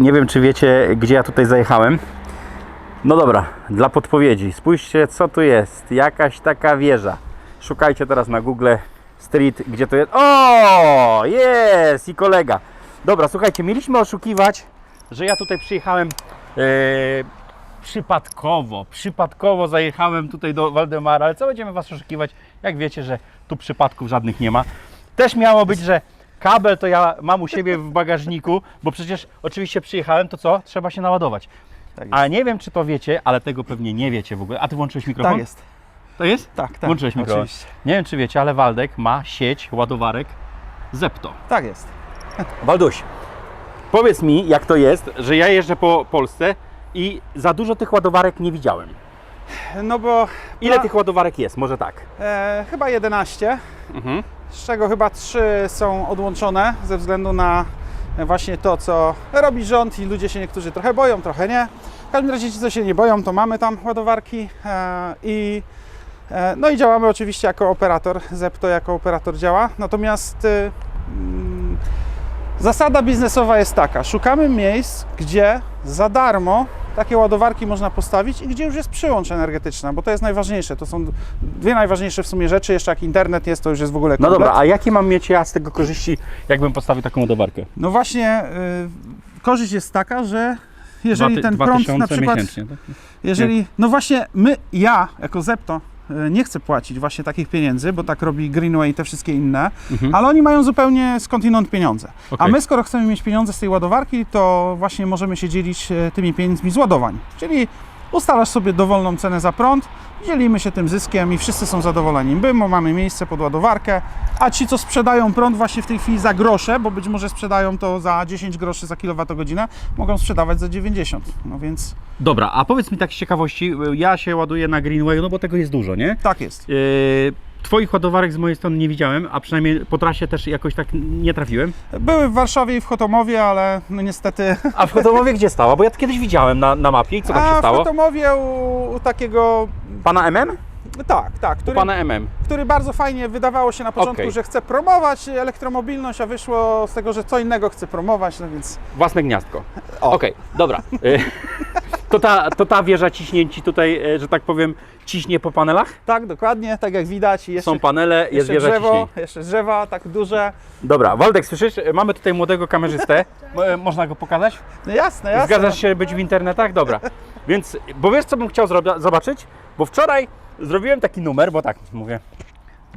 nie wiem czy wiecie, gdzie ja tutaj zajechałem. No dobra, dla podpowiedzi. Spójrzcie, co tu jest. Jakaś taka wieża. Szukajcie teraz na Google Street, gdzie to jest. O, jest i kolega. Dobra, słuchajcie, mieliśmy oszukiwać, że ja tutaj przyjechałem e, przypadkowo. Przypadkowo zajechałem tutaj do Waldemara, ale co będziemy Was oszukiwać, jak wiecie, że tu przypadków żadnych nie ma. Też miało być, że kabel to ja mam u siebie w bagażniku, bo przecież oczywiście przyjechałem, to co? Trzeba się naładować. Tak jest. A nie wiem, czy to wiecie, ale tego pewnie nie wiecie w ogóle. A Ty włączyłeś mikrofon? Tak jest. To jest? Tak, tak. Włączyłeś mikrofon. Oczywiście. Nie wiem, czy wiecie, ale Waldek ma sieć ładowarek Zepto. Tak jest. Walduś, powiedz mi, jak to jest, że ja jeżdżę po Polsce i za dużo tych ładowarek nie widziałem. No bo Ile tych ładowarek jest? Może tak. e, chyba 11, Mhm. Z czego chyba 3 są odłączone ze względu na właśnie to, co robi rząd i ludzie się niektórzy trochę boją, trochę nie. W każdym razie ci, co się nie boją, to mamy tam ładowarki e, i e, no i działamy oczywiście jako operator, Zepto jako operator działa. Natomiast e, mm, zasada biznesowa jest taka, szukamy miejsc, gdzie za darmo takie ładowarki można postawić i gdzie już jest przyłącz energetyczna, bo to jest najważniejsze. To są dwie najważniejsze w sumie rzeczy. Jeszcze jak internet jest, to już jest w ogóle No komplet. dobra, a jakie mam mieć ja z tego korzyści, jakbym postawił taką ładowarkę? No właśnie, y, korzyść jest taka, że jeżeli Dwa ty- ten dwa prąd tysiące na przykład, miesięcznie, tak? jeżeli, no właśnie my, ja jako Zepto nie chcę płacić właśnie takich pieniędzy, bo tak robi Greenway i te wszystkie inne, Mhm. ale oni mają zupełnie skądinąd pieniądze. A Okej. my skoro chcemy mieć pieniądze z tej ładowarki, to właśnie możemy się dzielić e, tymi pieniędzmi z ładowań. Czyli ustalasz sobie dowolną cenę za prąd, dzielimy się tym zyskiem i wszyscy są zadowoleni. My bo mamy miejsce pod ładowarkę, a ci, co sprzedają prąd właśnie w tej chwili za grosze, bo być może sprzedają to za 10 groszy za kilowatogodzinę, mogą sprzedawać za 90. No więc Dobra, a powiedz mi tak z ciekawości, ja się ładuję na Greenwayu, no bo tego jest dużo, nie? tak jest. Yy, twoich ładowarek z mojej strony nie widziałem, a przynajmniej po trasie też jakoś tak nie trafiłem. Były w Warszawie i w Chotomowie, ale no niestety... A w Chotomowie gdzie stała? Bo ja kiedyś widziałem na, na mapie i co tam się A w stało? Chotomowie u, u takiego... Pana MM? Tak, tak, który Pana MM. który bardzo fajnie wydawało się na początku, Okej. że chce promować elektromobilność, a wyszło z tego, że co innego chce promować, no więc Własne gniazdko. Okej, dobra. To ta, to ta wieża ciśnięci tutaj, e, że tak powiem, ciśnie po panelach? tak, dokładnie, tak jak widać. Jeszcze, Są panele, jest jeszcze wieża drzewo, ciśnień. jeszcze drzewa, tak duże. Dobra, Waldek, słyszysz? Mamy tutaj młodego kamerzystę. Mo- e, Można go pokazać? No jasne, jasne. Zgadzasz się być w internetach? Dobra. Więc, bo wiesz co bym chciał zobaczyć? Bo wczoraj zrobiłem taki numer, bo tak mówię,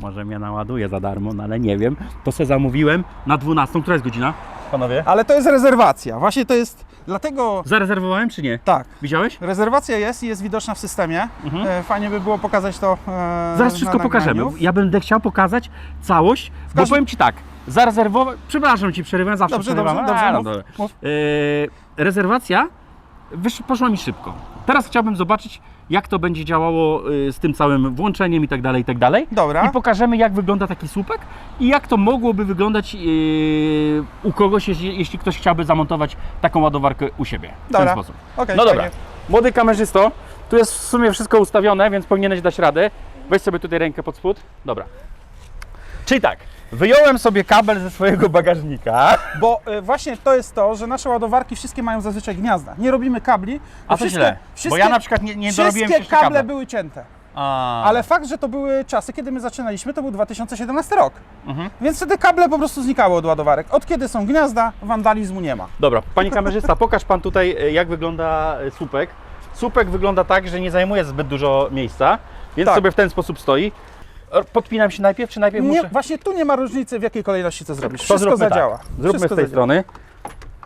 może mnie naładuje za darmo, no ale nie wiem. To se zamówiłem na 12. Która jest godzina? Panowie? Ale to jest rezerwacja. Właśnie to jest, dlatego Zarezerwowałem czy nie? tak. Widziałeś? Rezerwacja jest i jest widoczna w systemie. Mhm. E, Fajnie by było pokazać to. e, Zaraz na wszystko pokażemy. nagraniu. Ja będę chciał pokazać całość, bo każdym- powiem Ci tak, zarezerwować, przepraszam Ci, przerywam, zawsze Dobrze, przerywam. dobrze, dobrze, A, no mów, dobra. mów. Yy, rezerwacja wysz, poszła mi szybko. Teraz chciałbym zobaczyć, jak to będzie działało yy, z tym całym włączeniem i tak dalej, i tak dalej. Dobra. I pokażemy, jak wygląda taki słupek i jak to mogłoby wyglądać yy, u kogoś, jeśli, jeśli ktoś chciałby zamontować taką ładowarkę u siebie. W Dobra. ten sposób. Okej, No dobra. fajnie. Młody kamerzysto, tu jest w sumie wszystko ustawione, więc powinieneś dać radę. Weź sobie tutaj rękę pod spód. Dobra. Czyli tak, wyjąłem sobie kabel ze swojego bagażnika. Bo e, właśnie to jest to, że nasze ładowarki wszystkie mają zazwyczaj gniazda. Nie robimy kabli. A to wszystkie, źle, bo ja na przykład nie, nie dorobiłem wszystkie kable kabla. były cięte. A, Ale fakt, że to były czasy, kiedy my zaczynaliśmy, to był 2017 rok. Mhm. Więc wtedy kable po prostu znikały od ładowarek. Od kiedy są gniazda, wandalizmu nie ma. Dobra, panie kamerzysta, pokaż pan tutaj, e, jak wygląda e, słupek. Słupek wygląda tak, że nie zajmuje zbyt dużo miejsca, więc Tak. sobie w ten sposób stoi. Podpinam się najpierw, czy najpierw Nie, muszę? właśnie tu nie ma różnicy, w jakiej kolejności to zrobisz. To Wszystko zróbmy zadziała. Tak. Zróbmy Wszystko z tej zadziała. strony.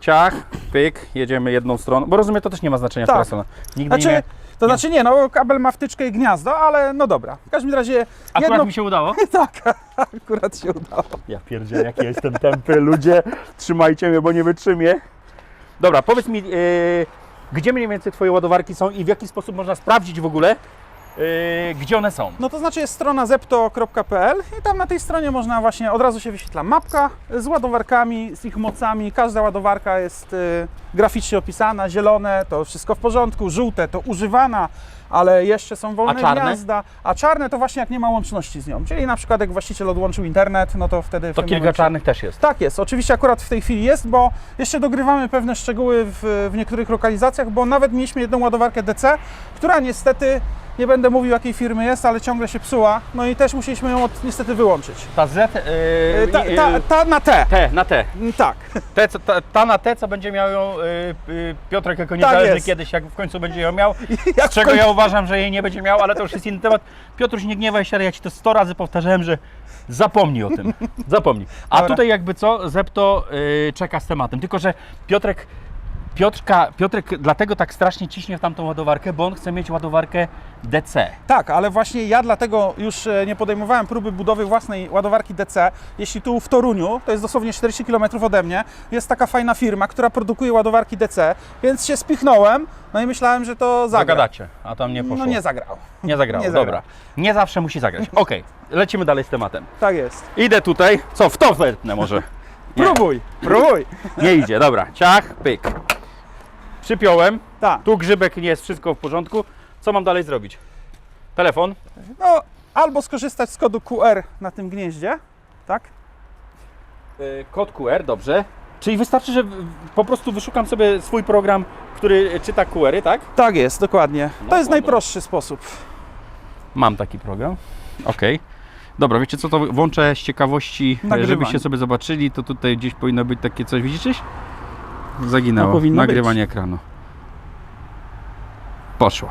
Ciach, pyk, jedziemy jedną stroną. Bo rozumiem, to też nie ma znaczenia, Tak. strona. Nigdy nie... Znaczy, to znaczy nie, no kabel ma wtyczkę i gniazdo, ale no dobra. W każdym razie Akurat jedno... mi się udało. Tak, akurat się udało. Ja pierdzielę, jaki jestem tępy, ludzie. Trzymajcie mnie, bo nie wytrzymię. Dobra, powiedz mi, yy, gdzie mniej więcej Twoje ładowarki są i w jaki sposób można sprawdzić w ogóle, Yy, gdzie one są? No to znaczy jest strona zepto.pl i tam na tej stronie można właśnie, od razu się wyświetla mapka z ładowarkami, z ich mocami. Każda ładowarka jest y, graficznie opisana, zielone to wszystko w porządku, żółte to używana, ale jeszcze są wolne A czarne? gniazda, a czarne to właśnie jak nie ma łączności z nią. Czyli na przykład jak właściciel odłączył internet, no to wtedy To kilka momencie- czarnych też jest. Tak jest, oczywiście akurat w tej chwili jest, bo jeszcze dogrywamy pewne szczegóły w, w niektórych lokalizacjach, bo nawet mieliśmy jedną ładowarkę DC, która niestety, nie będę mówił jakiej firmy jest, ale ciągle się psuła, no i też musieliśmy ją od, niestety wyłączyć. Ta Z, yy, Ta, ta, ta na T, T, na T. Mm, tak, Te, co- ta, ta na T, co będzie miał ją yy, yy, Piotrek jako Tak niezależny jest. kiedyś, jak w końcu będzie ją miał. jak Z czego końcu- ja uważam, że jej nie będzie miał, ale to już jest inny temat. Piotruś, nie gniewaj się, ale ja Ci to 100 razy powtarzałem, że zapomnij o tym. Zapomnij. A Dobra. tutaj jakby co, Zepto yy, czeka z tematem. Tylko, że Piotrek, Piotrka, Piotrek dlatego tak strasznie ciśnie w tamtą ładowarkę, bo on chce mieć ładowarkę DC. Tak, ale właśnie ja dlatego już e, nie podejmowałem próby budowy własnej ładowarki DC. Jeśli tu w Toruniu, to jest dosłownie 40 km ode mnie, jest taka fajna firma, która produkuje ładowarki DC, więc się spichnąłem, no i myślałem, że to zagra. Zagadacie, a tam nie poszło. No nie zagrał. Nie zagrało, Nie zagrał. dobra. Nie zawsze musi zagrać. Okej, lecimy dalej z tematem. Tak jest. Idę tutaj. Co, w to wetnę może? Nie. Próbuj, próbuj. Nie idzie, dobra. Ciach, pyk. Przypiąłem. Tak. Tu grzybek nie jest, wszystko w porządku. Co mam dalej zrobić? Telefon. No, albo skorzystać z kodu QR na tym gnieździe, tak? Yy, Kod QR, dobrze. Czyli wystarczy, że po prostu wyszukam sobie swój program, który czyta QR-y, tak? Tak jest, dokładnie. No, To jest no. najprostszy sposób. Mam taki program. Okej. Dobra, wiecie co, to włączę z ciekawości, e, Nagrywanie. żebyście sobie zobaczyli, to tutaj gdzieś powinno być takie coś, widzicie? Zaginęło, No, nagrywanie ekranu. Poszło.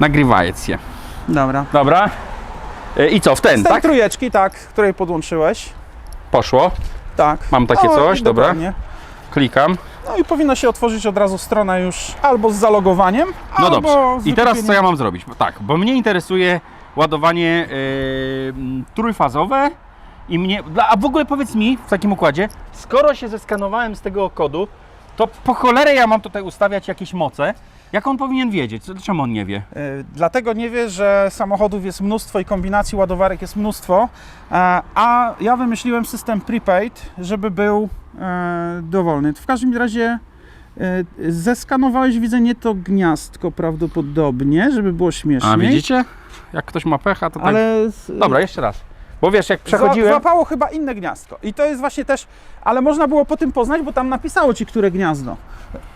Nagrywajec je. Dobra. Dobra. E, I co, w ten, Z tej tak? trójeczki, tak, której podłączyłeś. Poszło. Tak. Mam takie coś, i dobra. Klikam. No i powinna się otworzyć od razu strona już albo z zalogowaniem, No albo dobrze. z I teraz co ja mam zrobić? Tak, bo mnie interesuje ładowanie m, trójfazowe i mnie. A w ogóle powiedz mi w takim układzie, skoro się zeskanowałem z tego kodu, to po cholerę ja mam tutaj ustawiać jakieś moce. Jak on powinien wiedzieć? Czemu on nie wie? Y, Dlatego nie wie, że samochodów jest mnóstwo i kombinacji ładowarek jest mnóstwo, e, a ja wymyśliłem system prepaid, żeby był e, dowolny. W każdym razie e, zeskanowałeś, widzę, nie to gniazdko prawdopodobnie, żeby było śmieszniej. A widzicie? Jak ktoś ma pecha, to tak. Ale Dobra, jeszcze raz. Bo wiesz, jak Za- przechodziłem. Złapało chyba inne gniazdko. I to jest właśnie też, ale można było po tym poznać, bo tam napisało ci, które gniazdo.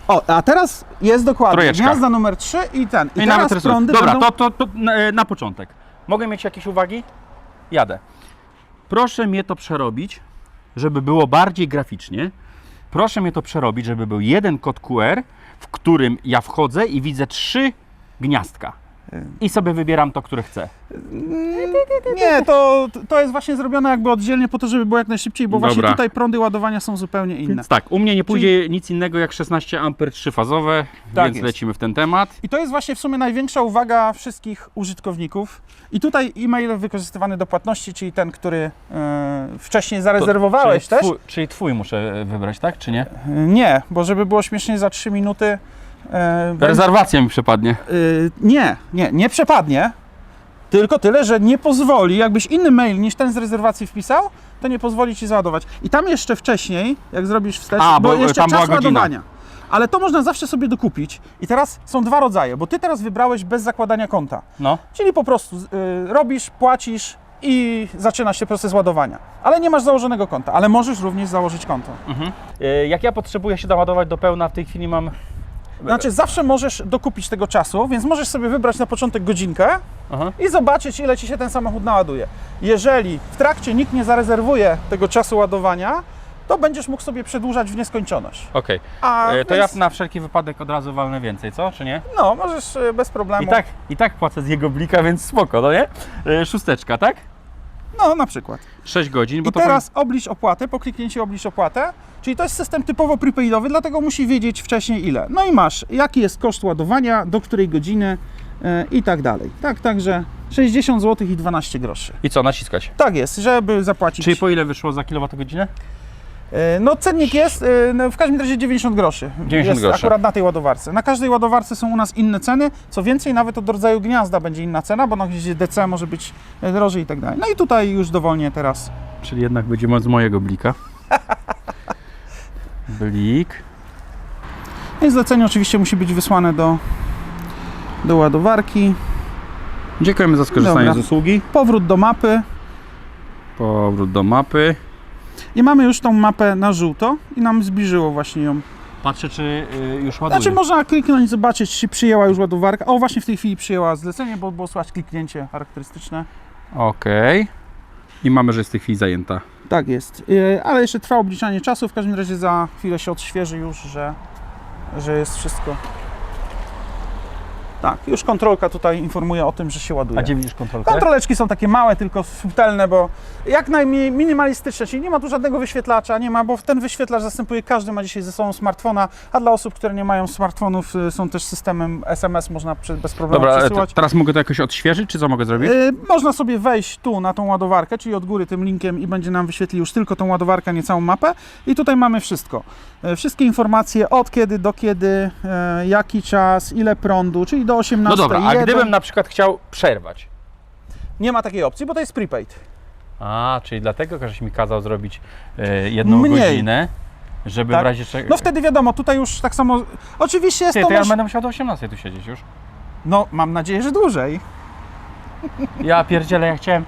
O, a teraz jest dokładnie Trójeczka. gniazda numer 3 i ten. I, I teraz nawet prądy Dobra, będą... to, to, to na, e, na początek. Mogę mieć jakieś uwagi? Jadę. Proszę mnie to przerobić, żeby było bardziej graficznie. Proszę mnie to przerobić, żeby był jeden kod QR, w którym ja wchodzę i widzę trzy gniazdka. I sobie wybieram to, które chcę. Nie, to, to jest właśnie zrobione jakby oddzielnie po to, żeby było jak najszybciej, bo właśnie Dobra. tutaj prądy ładowania są zupełnie inne. Więc tak, u mnie nie pójdzie nic innego jak 16 A trzyfazowe, Tak więc jest. lecimy w ten temat. I to jest właśnie w sumie największa uwaga wszystkich użytkowników. I tutaj e-mail wykorzystywany do płatności, czyli ten, który e, wcześniej zarezerwowałeś czyli też. Twój, czyli twój muszę wybrać, tak? Czy nie? E, Nie, bo żeby było śmiesznie za 3 minuty. E, Rezerwacja mi przypadnie. Y, nie, nie, nie przepadnie. Tylko tyle, że nie pozwoli, jakbyś inny mail niż ten z rezerwacji wpisał, to nie pozwoli ci załadować. I tam jeszcze wcześniej, jak zrobisz wstecz, A, bo, jeszcze tam była czas godzina. ładowania. Ale to można zawsze sobie dokupić. I teraz są dwa rodzaje, bo ty teraz wybrałeś bez zakładania konta. No. Czyli po prostu y, robisz, płacisz i zaczyna się proces ładowania. Ale nie masz założonego konta, ale możesz również założyć konto. Y, Jak ja potrzebuję się naładować do pełna, w tej chwili mam Znaczy, zawsze możesz dokupić tego czasu, więc możesz sobie wybrać na początek godzinkę Aha. i zobaczyć, ile ci się ten samochód naładuje. Jeżeli w trakcie nikt nie zarezerwuje tego czasu ładowania, to będziesz mógł sobie przedłużać w nieskończoność. Okej. A E, To więc, ja na wszelki wypadek od razu walnę więcej, co? Czy nie? No, możesz e, bez problemu. I tak, I tak płacę z jego blika, więc spoko, no nie? E, Szósteczka, tak? No, na przykład. 6 godzin, bo I to teraz oblicz opłatę, po kliknięciu oblicz opłatę, czyli to jest system typowo prepaidowy, dlatego musi wiedzieć wcześniej ile. No i masz, jaki jest koszt ładowania, do której godziny e, i tak dalej. Tak, także 60 zł i 12 groszy. I co, naciskać? Tak jest, żeby zapłacić. Czyli po ile wyszło za kilowatogodzinę? E, No cennik jest, e, no, w każdym razie 90 groszy. 90 jest groszy. akurat na tej ładowarce. Na każdej ładowarce są u nas inne ceny, co więcej nawet od rodzaju gniazda będzie inna cena, bo na gdzieś DC może być e, drożej i tak dalej. No i tutaj już dowolnie teraz. Czyli jednak będziemy z mojego blika. Blik. No i zlecenie oczywiście musi być wysłane do, do ładowarki. Dziękujemy za skorzystanie Dobra. z usługi. Powrót do mapy Powrót do mapy. I mamy już tą mapę na żółto i nam zbliżyło właśnie ją. Patrzę, czy y, już ładuje. Znaczy można kliknąć, zobaczyć, czy przyjęła już ładowarka. O, właśnie w tej chwili przyjęła zlecenie, bo było słychać kliknięcie charakterystyczne. Okej. I mamy, że jest w tej chwili zajęta. Tak jest, Yy, ale jeszcze trwa obliczanie czasu, w każdym razie za chwilę się odświeży już, że, że jest wszystko. Tak, już kontrolka tutaj informuje o tym, że się ładuje. A gdzie widzisz kontrolkę? Kontroleczki są takie małe, tylko subtelne, bo jak najmniej minimalistyczne, czyli nie ma tu żadnego wyświetlacza, nie ma, bo ten wyświetlacz zastępuje, każdy ma dzisiaj ze sobą smartfona, a dla osób, które nie mają smartfonów, y, są też systemem SMS, można bez problemu Dobra, przesyłać. te- teraz mogę to jakoś odświeżyć, czy co mogę zrobić? Y, Można sobie wejść tu na tą ładowarkę, czyli od góry tym linkiem i będzie nam wyświetlił już tylko tą ładowarkę, nie całą mapę. I tutaj mamy wszystko. Y, Wszystkie informacje od kiedy do kiedy, y, jaki czas, ile prądu, czyli do 18. No dobra, a jeden. gdybym na przykład chciał przerwać? Nie ma takiej opcji, bo to jest prepaid. A, czyli dlatego każesz mi kazał zrobić e, jedną Mniej. godzinę, żeby Tak. w razie czego... No wtedy wiadomo, tutaj już tak samo. Oczywiście jest Ty, to. to ja będę musiał do 18 tu siedzieć już. No, mam nadzieję, że dłużej. Ja pierdzielę, ja chciałem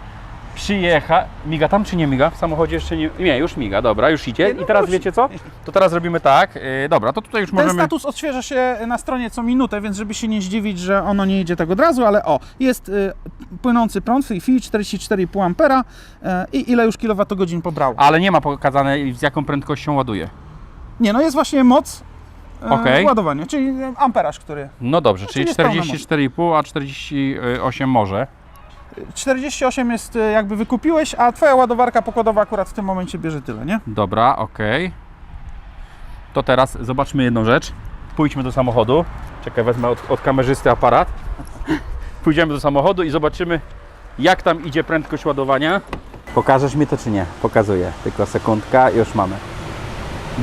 przyjechać. Miga tam czy nie miga? W samochodzie jeszcze nie... Nie, już miga, dobra, już idzie. Nie, no I teraz wiecie co? To teraz robimy tak. Yy, dobra, to tutaj już Ten możemy... status odświeża się na stronie co minutę, więc żeby się nie zdziwić, że ono nie idzie tak od razu, ale o, jest y, płynący prąd w tej chwili 44,5 ampera y, i ile już kilowatogodzin pobrało. Ale nie ma pokazane z jaką prędkością ładuje. Nie, no jest właśnie moc y, Okej. ładowania, czyli amperaż, który... No dobrze, Znaczy czyli jest pełna moc. 44,5, a 48 może. 48 jest y, jakby wykupiłeś, a twoja ładowarka pokładowa akurat w tym momencie bierze tyle, nie? Dobra, okej. To teraz zobaczmy jedną rzecz. Pójdźmy do samochodu. Czekaj, wezmę od, od kamerzysty aparat. Pójdziemy do samochodu i zobaczymy, jak tam idzie prędkość ładowania. Pokażesz mi to czy nie? Pokazuję. Tylko sekundka, już mamy.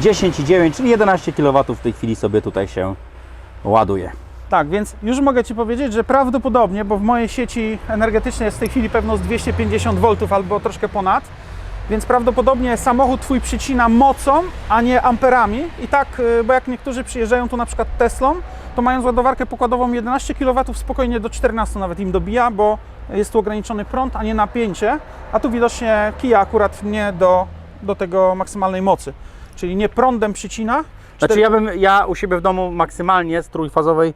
10,9, czyli 11 kW w tej chwili sobie tutaj się ładuje. Tak, więc już mogę Ci powiedzieć, że prawdopodobnie, bo w mojej sieci energetycznej jest w tej chwili pewno z 250 V albo troszkę ponad, więc prawdopodobnie samochód Twój przycina mocą, a nie amperami. I tak, y, bo jak niektórzy przyjeżdżają tu na przykład Teslą, to mając ładowarkę pokładową 11 kW spokojnie do 14 nawet im dobija, bo jest tu ograniczony prąd, a nie napięcie, a tu widocznie Kia akurat nie do, do tego maksymalnej mocy. Czyli nie prądem przycina. Znaczy ja bym, ja u siebie w domu maksymalnie z trójfazowej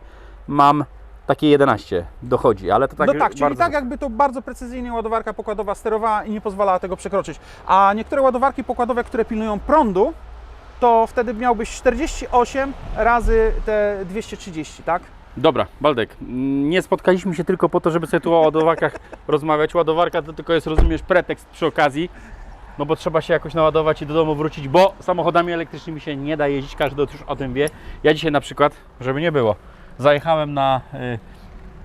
mam takie 11, dochodzi, ale to tak no tak, czyli bardzo... tak jakby to bardzo precyzyjnie ładowarka pokładowa sterowała i nie pozwalała tego przekroczyć. A niektóre ładowarki pokładowe, które pilnują prądu, to wtedy miałbyś 48 razy te 230, tak? Dobra, Baldek, nie spotkaliśmy się tylko po to, żeby sobie tu o ładowarkach rozmawiać. Ładowarka to tylko jest, rozumiesz, pretekst przy okazji, no bo trzeba się jakoś naładować i do domu wrócić, bo samochodami elektrycznymi się nie da jeździć, każdy już o tym wie. Ja dzisiaj na przykład, żeby nie było, zajechałem na, y,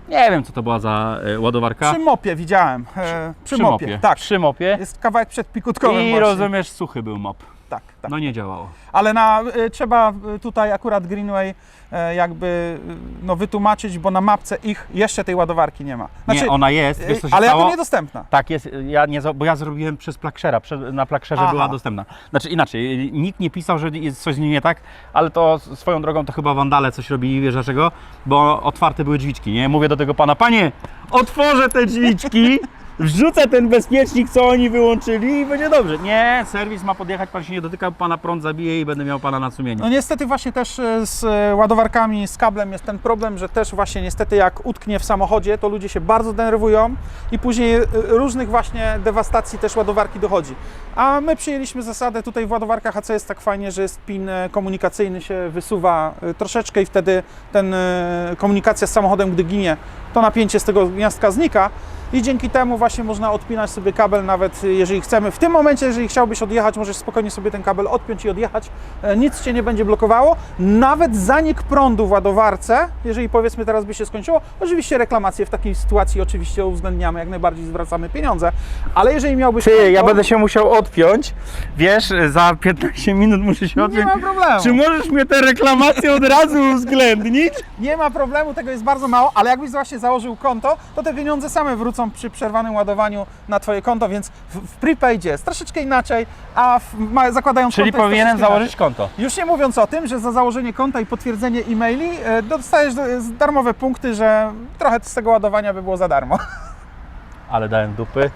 nie wiem co to była za y, ładowarka. Przy mopie widziałem. E, przy, mopie, tak. Przy mopie. Jest kawałek przed pikutkowym I właśnie. rozumiesz, suchy był mop. Tak, tak. No nie działało. Ale na, y, trzeba y, tutaj akurat Greenway e, jakby y, no, wytłumaczyć, bo na mapce ich jeszcze tej ładowarki nie ma. nie, ona jest, wiesz się ale stało? jako niedostępna. Tak jest, ja nie, bo ja zrobiłem przez Plakshera, prze- na Plaksherze Aha. była dostępna. Znaczy inaczej, nikt nie pisał, że jest coś z nim nie tak, ale to swoją drogą to chyba wandale coś robili, wiesz dlaczego? Bo otwarte były drzwiczki, nie? Mówię do tego pana, panie, otworzę te drzwiczki, wrzucę ten bezpiecznik, co oni wyłączyli i będzie dobrze. Nie, serwis ma podjechać, pan się nie dotyka, pana prąd zabije i będę miał pana na sumieniu. No niestety właśnie też e, z e, ładowarkami, z kablem jest ten problem, że też właśnie niestety jak utknie w samochodzie, to ludzie się bardzo denerwują i później e, różnych właśnie dewastacji też ładowarki dochodzi. A my przyjęliśmy zasadę tutaj w ładowarkach AC jest tak fajnie, że jest pin komunikacyjny się wysuwa troszeczkę i wtedy ten komunikacja z samochodem, gdy ginie, to napięcie z tego gniazdka znika. I dzięki temu właśnie można odpinać sobie kabel nawet y, jeżeli chcemy. W tym momencie, jeżeli chciałbyś odjechać, możesz spokojnie sobie ten kabel odpiąć i odjechać. E, Nic Cię nie będzie blokowało. Nawet zanik prądu w ładowarce, jeżeli powiedzmy teraz by się skończyło, oczywiście reklamacje w takiej sytuacji oczywiście uwzględniamy, jak najbardziej zwracamy pieniądze, ale jeżeli miałbyś... Ty, ja konto- będę się musiał odpiąć. Wiesz, za 15 minut muszę się Nie odpiąć. ma problemu. Czy możesz mnie te reklamacje od razu uwzględnić? Nie ma problemu, tego jest bardzo mało, ale jakbyś właśnie założył konto, to te pieniądze same wrócą przy przerwanym ładowaniu na Twoje konto, więc w, w prepaidzie jest troszeczkę inaczej, a w, ma, zakładając Czyli konto powinienem założyć konto. Inaczej. Już nie mówiąc o tym, że za założenie konta i potwierdzenie e-maili e, dostajesz e, darmowe punkty, że trochę z tego ładowania by było za darmo. Ale dałem dupy.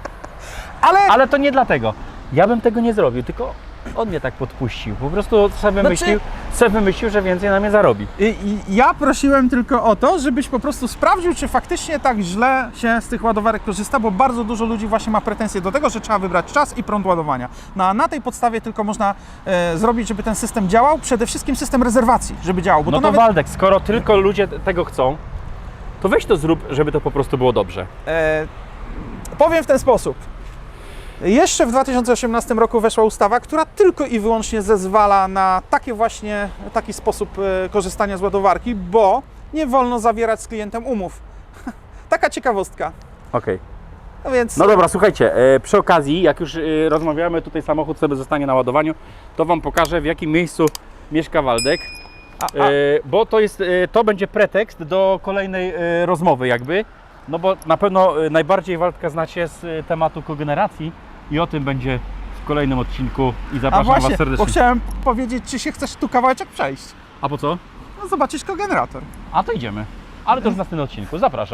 Ale, Ale to nie dlatego. Ja bym tego nie zrobił, tylko on mnie tak podpuścił. Po prostu sobie Znaczy- wymyślił, sobie wymyślił że więcej na mnie zarobi. I, i ja prosiłem tylko o to, żebyś po prostu sprawdził, czy faktycznie tak źle się z tych ładowarek korzysta, bo bardzo dużo ludzi właśnie ma pretensje do tego, że trzeba wybrać czas i prąd ładowania. No, a na tej podstawie tylko można e, zrobić, żeby ten system działał, przede wszystkim system rezerwacji, żeby działał, bo No to to nawet... Waldek, skoro tylko ludzie tego chcą, to weź to zrób, żeby to po prostu było dobrze. E, powiem w ten sposób. Jeszcze w 2018 roku weszła ustawa, która tylko i wyłącznie zezwala na takie właśnie, taki sposób e, korzystania z ładowarki, bo nie wolno zawierać z klientem umów. Taka ciekawostka. Okej. No więc No dobra, słuchajcie, e, przy okazji, jak już e, rozmawiamy, tutaj samochód sobie zostanie na ładowaniu, to Wam pokażę w jakim miejscu mieszka Waldek, a, a, bo to jest, to będzie pretekst do kolejnej rozmowy jakby, no bo na pewno najbardziej Waldka znacie z tematu kogeneracji i o tym będzie w kolejnym odcinku i zapraszam właśnie, Was serdecznie. bo chciałem powiedzieć, czy się chcesz tu kawałeczek przejść. A po co? No zobaczysz kogenerator. A to idziemy. Ale to już w następnym odcinku. Zapraszam.